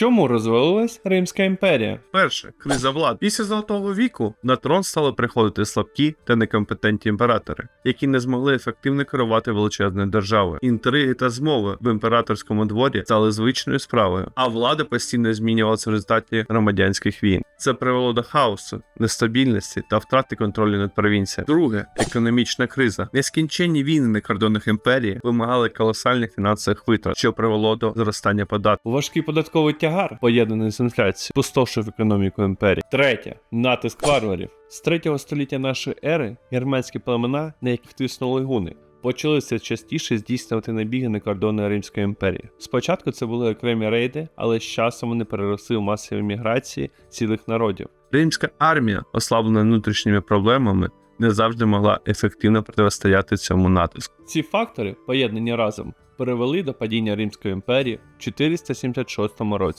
Чому розвалилась Римська імперія? Перше, криза влад. Після золотого віку на трон стали приходити слабкі та некомпетентні імператори, які не змогли ефективно керувати величезною державою. Інтриги та змови в імператорському дворі стали звичною справою, а влада постійно змінювалася в результаті громадянських війн. Це привело до хаосу, нестабільності та втрати контролю над провінціями. Друге, економічна криза. Нескінченні війни на кордонах імперії вимагали колосальних фінансових витрат, що привело до зростання податків. Важкий податковий тягар, поєднаний з інфляцією, пустошив економіку імперії. Третє натиск варварів. З 3 століття нашої ери германські племена, на яких тиснули гуни, почали все частіше здійснювати набіги на кордони Римської імперії. Спочатку це були окремі рейди, але з часом вони переросли в масові міграції цілих народів. Римська армія, ослаблена внутрішніми проблемами, не завжди могла ефективно протистояти цьому натиску. Ці фактори, поєднані разом, привели до падіння Римської імперії в 476 році.